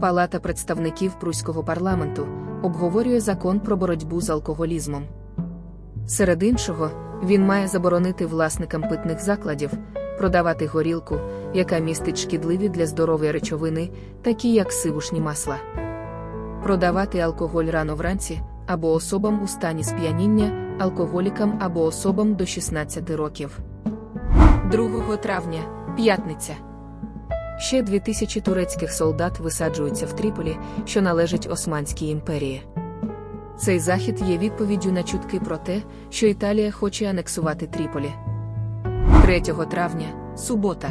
Палата представників Пруського парламенту обговорює закон про боротьбу з алкоголізмом. Серед іншого, він має заборонити власникам питних закладів продавати горілку, яка містить шкідливі для здоров'я речовини, такі як сивушні масла, продавати алкоголь рано вранці або особам у стані сп'яніння, алкоголікам або особам до 16 років. 2 травня, п'ятниця. Ще 2000 турецьких солдат висаджуються в Тріполі, що належить Османській імперії. Цей захід є відповіддю на чутки про те, що Італія хоче анексувати Тріполі. 3 травня, субота.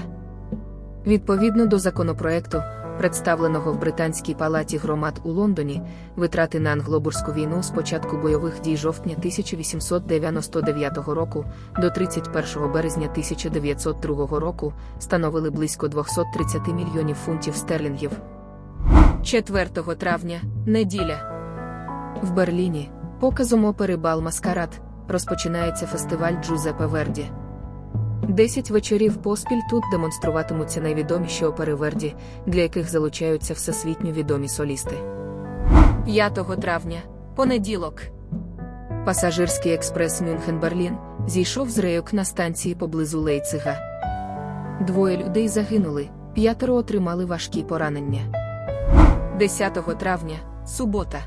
Відповідно до законопроекту, представленого в Британській палаті громад у Лондоні, витрати на англобурську війну з початку бойових дій жовтня 1899 року до 31 березня 1902 року становили близько 230 мільйонів фунтів стерлінгів. 4 травня, неділя. В Берліні, показом опери Бал Маскарад, розпочинається фестиваль Джузеппе Верді. Десять вечорів поспіль тут демонструватимуться найвідоміші опери Верді, для яких залучаються всесвітньо відомі солісти. 5 травня, понеділок. Пасажирський експрес Мюнхен-Берлін зійшов з рейок на станції поблизу Лейцига. Двоє людей загинули, п'ятеро отримали важкі поранення. 10 травня, субота.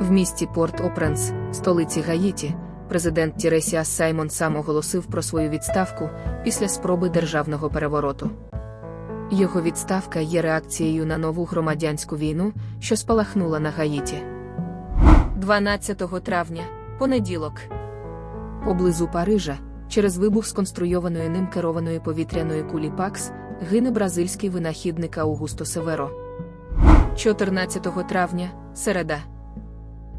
В місті Порт-Опренс, столиці Гаїті, президент Тіресіас Саймон сам оголосив про свою відставку після спроби державного перевороту. Його відставка є реакцією на нову громадянську війну, що спалахнула на Гаїті. 12 травня, понеділок. Поблизу Парижа, через вибух сконструйованої ним керованої повітряної кулі Пакс, гине бразильський винахідник Аугусто Северо. 14 травня, середа.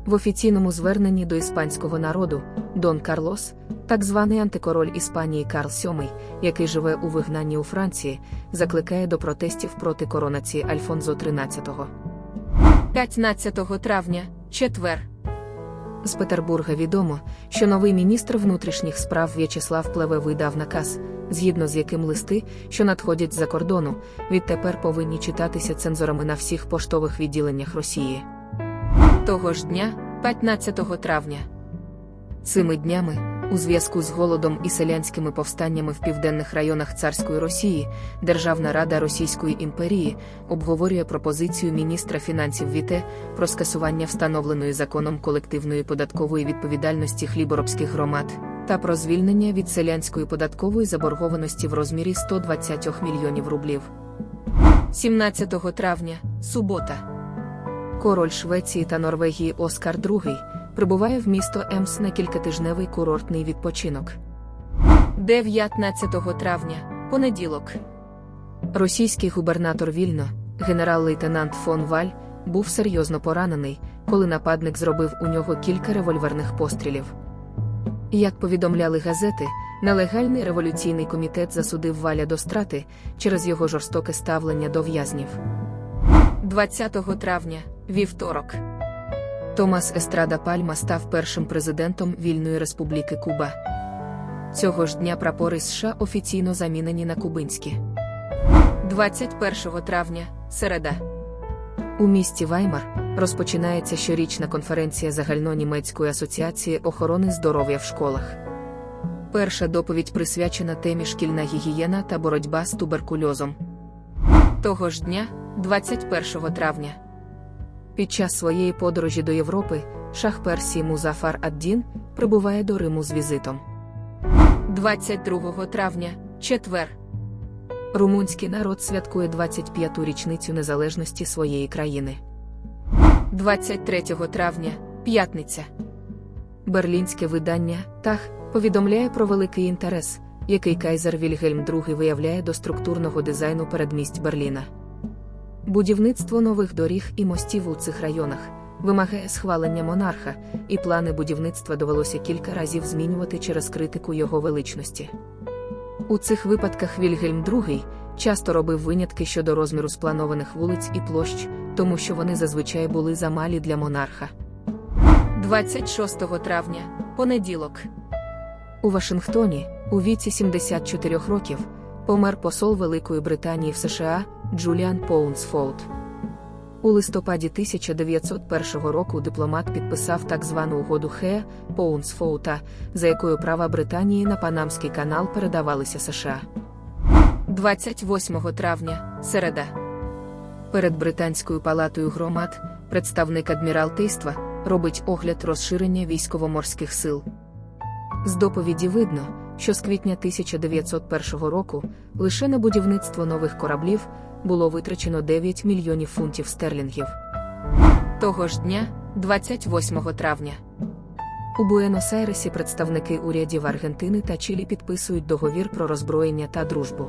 В офіційному зверненні до іспанського народу Дон Карлос, так званий антикороль Іспанії Карл VII, який живе у вигнанні у Франції, закликає до протестів проти коронації Альфонзо XIII. 15 травня, четвер. З Петербурга відомо, що новий міністр внутрішніх справ В'ячеслав Плеве видав наказ, згідно з яким листи, що надходять з-за кордону, відтепер повинні читатися цензорами на всіх поштових відділеннях Росії. Того ж дня, 15 травня. Цими днями, у зв'язку з голодом і селянськими повстаннями в південних районах царської Росії, Державна рада Російської імперії обговорює пропозицію міністра фінансів Віте про скасування встановленої законом колективної податкової відповідальності хліборобських громад та про звільнення від селянської податкової заборгованості в розмірі 120 мільйонів рублів. 17 травня, субота. Король Швеції та Норвегії Оскар II прибуває в місто Емс на кількатижневий курортний відпочинок. 19 травня, понеділок. Російський губернатор Вільно, генерал-лейтенант фон Валь, був серйозно поранений, коли нападник зробив у нього кілька револьверних пострілів. Як повідомляли газети, нелегальний революційний комітет засудив Валя до страти через його жорстоке ставлення до в'язнів. 20 травня, вівторок. Томас Естрада Пальма став першим президентом Вільної Республіки Куба. Цього ж дня прапори США офіційно замінені на кубинські. 21 травня, середа. У місті Ваймар розпочинається щорічна конференція Загальнонімецької асоціації охорони здоров'я в школах. Перша доповідь присвячена темі шкільна гігієна та боротьба з туберкульозом. Того ж дня, 21 травня. Під час своєї подорожі до Європи шах Персії Музафар ад-Дін прибуває до Риму з візитом. 22 травня, четвер. Румунський народ святкує 25-ту річницю незалежності своєї країни. 23 травня, п'ятниця. Берлінське видання Тах повідомляє про великий інтерес, який кайзер Вільгельм II виявляє до структурного дизайну передмість Берліна. Будівництво нових доріг і мостів у цих районах вимагає схвалення монарха, і плани будівництва довелося кілька разів змінювати через критику його величності. У цих випадках Вільгельм II часто робив винятки щодо розміру спланованих вулиць і площ, тому що вони зазвичай були замалі для монарха. 26 травня, понеділок. У Вашингтоні, у віці 74 років, помер посол Великої Британії в США Джуліан Поунсфолд. У листопаді 1901 року дипломат підписав так звану угоду Хея Поунсфоута, за якою права Британії на Панамський канал передавалися США. 28 травня, середа. Перед Британською палатою громад представник адміралтейства робить огляд розширення військово-морських сил. З доповіді видно, що з квітня 1901 року лише на будівництво нових кораблів було витрачено 9 мільйонів фунтів стерлінгів. Того ж дня, 28 травня, у Буенос-Айресі представники урядів Аргентини та Чилі підписують договір про роззброєння та дружбу.